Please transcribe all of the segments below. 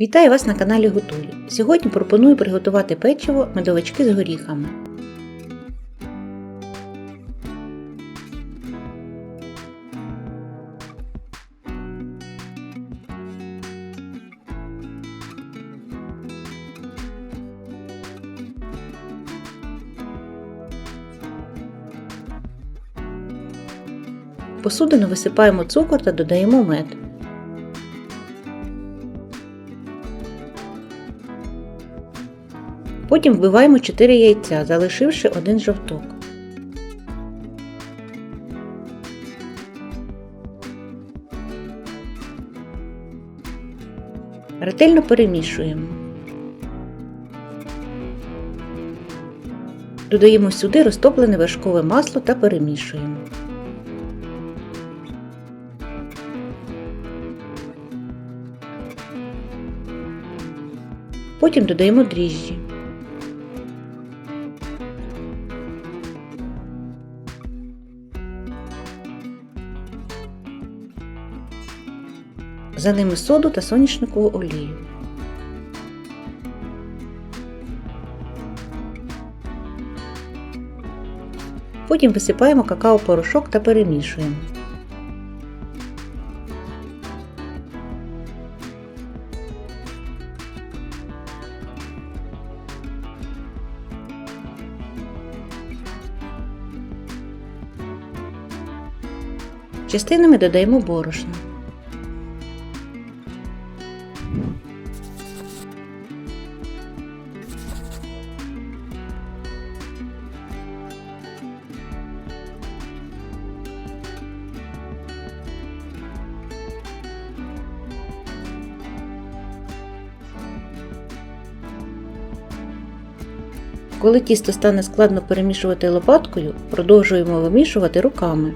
Вітаю вас на каналі Готулі. Сьогодні пропоную приготувати печиво медовички з горіхами. В посудину висипаємо цукор та додаємо мед. Потім вбиваємо 4 яйця, залишивши один жовток. Ретельно перемішуємо. Додаємо сюди розтоплене вершкове масло та перемішуємо. Потім додаємо дріжджі. За ними соду та соняшникову олію. Потім висипаємо какао-порошок та перемішуємо. Частинами додаємо борошно. Коли тісто стане складно перемішувати лопаткою, продовжуємо вимішувати руками.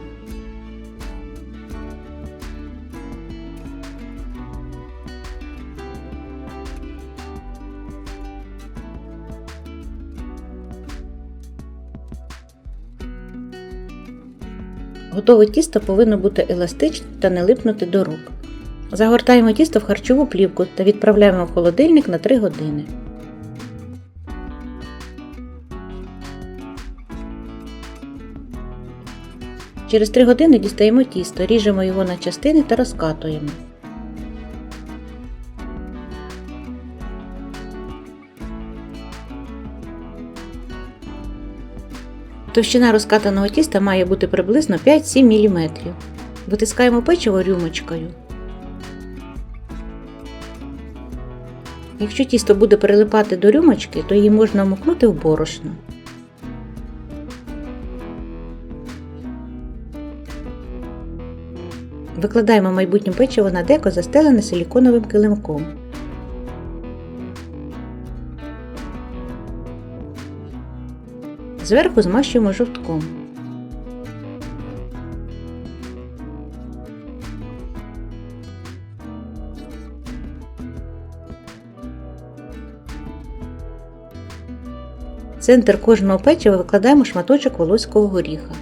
Готове тісто повинно бути еластичним та не липнути до рук. Загортаємо тісто в харчову плівку та відправляємо в холодильник на 3 години. Через 3 години дістаємо тісто, ріжемо його на частини та розкатуємо. Товщина розкатаного тіста має бути приблизно 5-7 мм. Витискаємо печиво рюмочкою. Якщо тісто буде прилипати до рюмочки, то її можна вмокнути в борошно. Викладаємо майбутнє печиво на деко, застелене силіконовим килимком. Зверху змащуємо жовтком. Центр кожного печива викладаємо шматочок волоського горіха.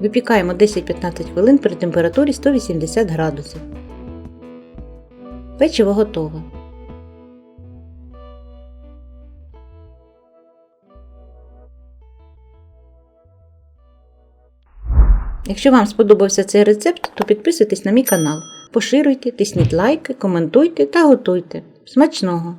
Випікаємо 10-15 хвилин при температурі 180 градусів. Печиво готове. Якщо вам сподобався цей рецепт, то підписуйтесь на мій канал, поширюйте, тисніть лайки, коментуйте та готуйте. Смачного!